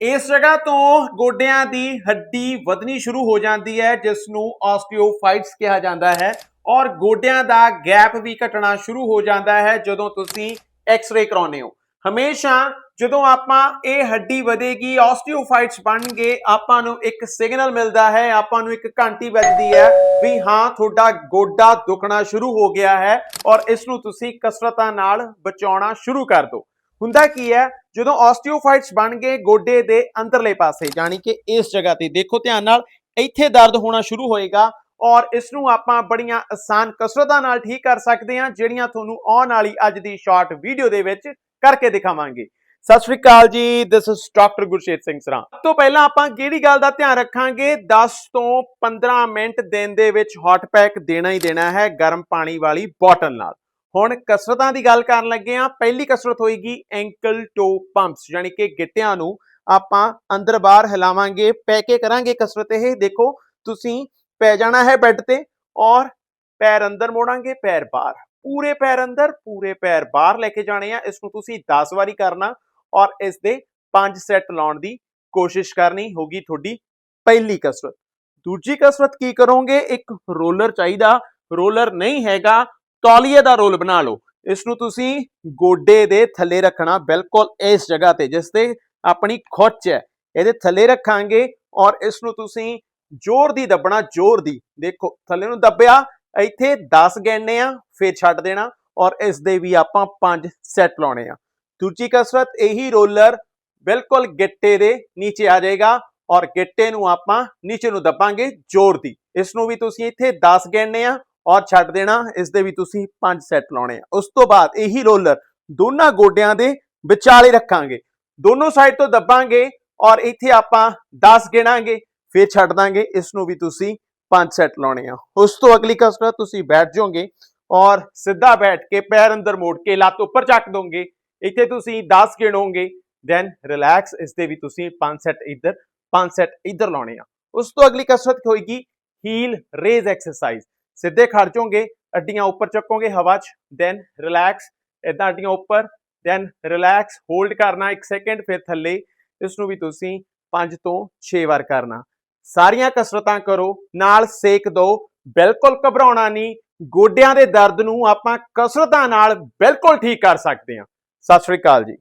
ਇਸ ਜਗ੍ਹਾ ਤੋਂ ਗੋਡਿਆਂ ਦੀ ਹੱਡੀ ਵਧਣੀ ਸ਼ੁਰੂ ਹੋ ਜਾਂਦੀ ਹੈ ਜਿਸ ਨੂੰ ਆਸਟੀਓਫਾਈਟਸ ਕਿਹਾ ਜਾਂਦਾ ਹੈ ਔਰ ਗੋਡਿਆਂ ਦਾ ਗੈਪ ਵੀ ਘਟਣਾ ਸ਼ੁਰੂ ਹੋ ਜਾਂਦਾ ਹੈ ਜਦੋਂ ਤੁਸੀਂ ਐਕਸ-ਰੇ ਕਰਾਉਂਦੇ ਹੋ। ਹਮੇਸ਼ਾ ਜਦੋਂ ਆਪਾਂ ਇਹ ਹੱਡੀ ਵਧੇਗੀ ਆਸਟੀਓਫਾਈਟਸ ਬਣਨਗੇ, ਆਪਾਂ ਨੂੰ ਇੱਕ ਸਿਗਨਲ ਮਿਲਦਾ ਹੈ, ਆਪਾਂ ਨੂੰ ਇੱਕ ਘੰਟੀ ਵੱਜਦੀ ਹੈ ਵੀ ਹਾਂ, ਤੁਹਾਡਾ ਗੋਡਾ ਦੁਖਣਾ ਸ਼ੁਰੂ ਹੋ ਗਿਆ ਹੈ ਔਰ ਇਸ ਨੂੰ ਤੁਸੀਂ ਕਸਰਤਾਂ ਨਾਲ ਬਚਾਉਣਾ ਸ਼ੁਰੂ ਕਰ ਦਿਓ। ਹੁੰਦਾ ਕੀ ਹੈ ਜਦੋਂ ਆਸਟੀਓਫਾਈਟਸ ਬਣ ਗਏ ਗੋਡੇ ਦੇ ਅੰਦਰਲੇ ਪਾਸੇ ਯਾਨੀ ਕਿ ਇਸ ਜਗ੍ਹਾ ਤੇ। ਦੇਖੋ ਧਿਆਨ ਨਾਲ, ਇੱਥੇ ਦਰਦ ਹੋਣਾ ਸ਼ੁਰੂ ਹੋਏਗਾ ਔਰ ਇਸ ਨੂੰ ਆਪਾਂ ਬੜੀਆਂ ਆਸਾਨ ਕਸਰਤਾਂ ਨਾਲ ਠੀਕ ਕਰ ਸਕਦੇ ਹਾਂ, ਜਿਹੜੀਆਂ ਤੁਹਾਨੂੰ ਆਉਣ ਵਾਲੀ ਅੱਜ ਦੀ ਸ਼ਾਰਟ ਵੀਡੀਓ ਦੇ ਵਿੱਚ ਕਰਕੇ ਦਿਖਾਵਾਂਗੇ। Sat Sri Akal ji this is doctor Gurshet Singh Sran. ਸਭ ਤੋਂ ਪਹਿਲਾਂ ਆਪਾਂ ਕਿਹੜੀ ਗੱਲ ਦਾ ਧਿਆਨ ਰੱਖਾਂਗੇ? 10 ਤੋਂ 15 ਮਿੰਟ ਦਿਨ ਦੇ ਵਿੱਚ ਹੌਟ ਪੈਕ ਦੇਣਾ ਹੀ ਦੇਣਾ ਹੈ, ਗਰਮ ਪਾਣੀ ਵਾਲੀ ਬੋਟਲ ਨਾਲ। ਹੁਣ ਕਸਰਤਾਂ ਦੀ ਗੱਲ ਕਰਨ ਲੱਗੇ ਆ ਪਹਿਲੀ ਕਸਰਤ ਹੋਏਗੀ ਐਂਕਲ ਟੋ ਪੰਪਸ ਯਾਨੀ ਕਿ ਗਿੱਟਿਆਂ ਨੂੰ ਆਪਾਂ ਅੰਦਰ ਬਾਹਰ ਹਿਲਾਵਾਂਗੇ, ਪੈ ਕੇ ਕਰਾਂਗੇ ਕਸਰਤ ਇਹ। ਦੇਖੋ, ਤੁਸੀਂ ਪੈ ਜਾਣਾ ਹੈ ਬੈੱਡ ਤੇ ਔਰ ਪੈਰ ਅੰਦਰ ਮੋੜਾਂਗੇ, ਪੈਰ ਬਾਹਰ। ਪੂਰੇ ਪੈਰ ਅੰਦਰ, ਪੂਰੇ ਪੈਰ ਬਾਹਰ ਲੈ ਕੇ ਜਾਣੇ ਆ। ਇਸ ਨੂੰ ਤੁਸੀਂ 10 ਵਾਰੀ ਕਰਨਾ ਔਰ ਇਸ ਦੇ 5 ਸੈੱਟ ਲਾਉਣ ਦੀ ਕੋਸ਼ਿਸ਼ ਕਰਨੀ ਹੋਗੀ ਤੁਹਾਡੀ ਪਹਿਲੀ ਕਸਰਤ। ਦੂਜੀ ਕਸਰਤ ਕੀ ਕਰੋਗੇ? ਇੱਕ ਰੋਲਰ ਚਾਹੀਦਾ। ਰੋਲਰ ਨਹੀਂ ਹੈਗਾ। ਤੌਲੀਏ ਦਾ ਰੋਲ ਬਣਾ ਲਓ। ਇਸ ਨੂੰ ਤੁਸੀਂ ਗੋਡੇ ਦੇ ਥੱਲੇ ਰੱਖਣਾ ਬਿਲਕੁਲ ਇਸ ਜਗ੍ਹਾ ਤੇ, ਜਿਸ ਤੇ ਆਪਣੀ ਖੁੱਚ ਹੈ। ਇਹਦੇ ਥੱਲੇ ਰੱਖਾਂਗੇ ਔਰ ਇਸ ਨੂੰ ਤੁਸੀਂ ਜ਼ੋਰ ਦੀ ਦੱਬਣਾ, ਜ਼ੋਰ ਦੀ। ਦੇਖੋ, ਥੱਲੇ ਨੂੰ ਦੱਬਿਆ, ਇੱਥੇ 10 ਗਿਣਨੇ ਆ, ਫਿਰ ਛੱਡ ਦੇਣਾ ਔਰ ਇਸ ਦੇ ਵੀ ਆਪਾਂ 5 ਸੈੱਟ ਲਾਉਣੇ ਆ। ਦੂਜੀ ਕਸਰਤ, ਇਹੀ ਰੋਲਰ ਬਿਲਕੁਲ ਗਿੱਟੇ ਦੇ ਨੀਚੇ ਆ ਜਾਏਗਾ ਔਰ ਗਿੱਟੇ ਨੂੰ ਆਪਾਂ ਨੀਚੇ ਨੂੰ ਦੱਬਾਂਗੇ ਜ਼ੋਰ ਦੀ। ਇਸ ਨੂੰ ਵੀ ਤੁਸੀਂ ਇੱਥੇ 10 ਗਿਣਨੇ ਆ ਔਰ ਛੱਡ ਦੇਣਾ, ਇਸ ਦੇ ਵੀ ਤੁਸੀਂ 5 ਸੈੱਟ ਲਾਉਣੇ ਆ। ਉਸ ਤੋਂ ਬਾਅਦ ਇਹੀ ਰੋਲਰ ਦੋਨਾਂ ਗੋਡਿਆਂ ਦੇ ਵਿਚਾਲੇ ਰੱਖਾਂਗੇ। ਦੋਨੋਂ ਸਾਈਡ ਤੋਂ ਦੱਬਾਂਗੇ ਔਰ ਇੱਥੇ ਆਪਾਂ 10 ਗਿਣਾਂਗੇ, ਫਿਰ ਛੱਡ ਦਾਂਗੇ। ਇਸ ਨੂੰ ਵੀ ਤੁਸੀਂ 5 ਸੈੱਟ ਲਾਉਣੇ ਆ। ਉਸ ਤੋਂ ਅਗਲੀ ਕਸਰਤ ਤੁਸੀਂ ਬੈਠ ਜਾਓਗੇ ਔਰ ਸਿੱਧਾ ਬੈਠ ਕੇ ਪੈਰ ਅੰਦਰ ਮੋੜ ਕੇ ਲੱਤ ਉੱਪਰ ਚੱਕ ਦੋਗੇ। ਇੱਥੇ ਤੁਸੀਂ 10 ਗਿਣੋਗੇ ਦੈਨ ਰਿਲੈਕਸ ਇਸ ਦੇ ਵੀ ਤੁਸੀਂ 5 ਸੈੱਟ ਇੱਧਰ 5 ਸੈੱਟ ਇੱਧਰ ਲਾਉਣੇ ਆ। ਉਸ ਤੋਂ ਅਗਲੀ ਕਸਰਤ ਹੋਏਗੀ ਹੀਲ ਰੇਜ਼ ਐਕਸਰਸਾਈਜ਼ ਸਿੱਧੇ ਖੜ ਜਾਓਗੇ, ਅੱਡੀਆਂ ਉੱਪਰ ਚੱਕੋਗੇ ਹਵਾ 'ਚ ਦੈਨ ਰਿਲੈਕਸ ਇਦਾਂ ਅੱਡੀਆਂ ਉੱਪਰ ਦੈਨ ਰਿਲੈਕਸ ਹੋਲਡ ਕਰਨਾ 1 ਸੈਕਿੰਡ ਫਿਰ ਥੱਲੇ ਇਸ ਨੂੰ ਵੀ ਤੁਸੀਂ 5 ਤੋਂ 6 ਵਾਰ ਕਰਨਾ। ਸਾਰੀਆਂ ਕਸਰਤਾਂ ਕਰੋ, ਨਾਲ ਸੇਕ ਦਿਓ ਬਿਲਕੁਲ ਘਬਰਾਉਣਾ ਨਹੀਂ, ਗੋਡਿਆਂ ਦੇ ਦਰਦ ਨੂੰ ਆਪਾਂ ਕਸਰਤਾਂ ਨਾਲ ਬਿਲਕੁਲ ਠੀਕ ਕਰ ਸਕਦੇ ਹਾਂ। ਸਤਿ ਸ਼੍ਰੀ ਅਕਾਲ ਜੀ।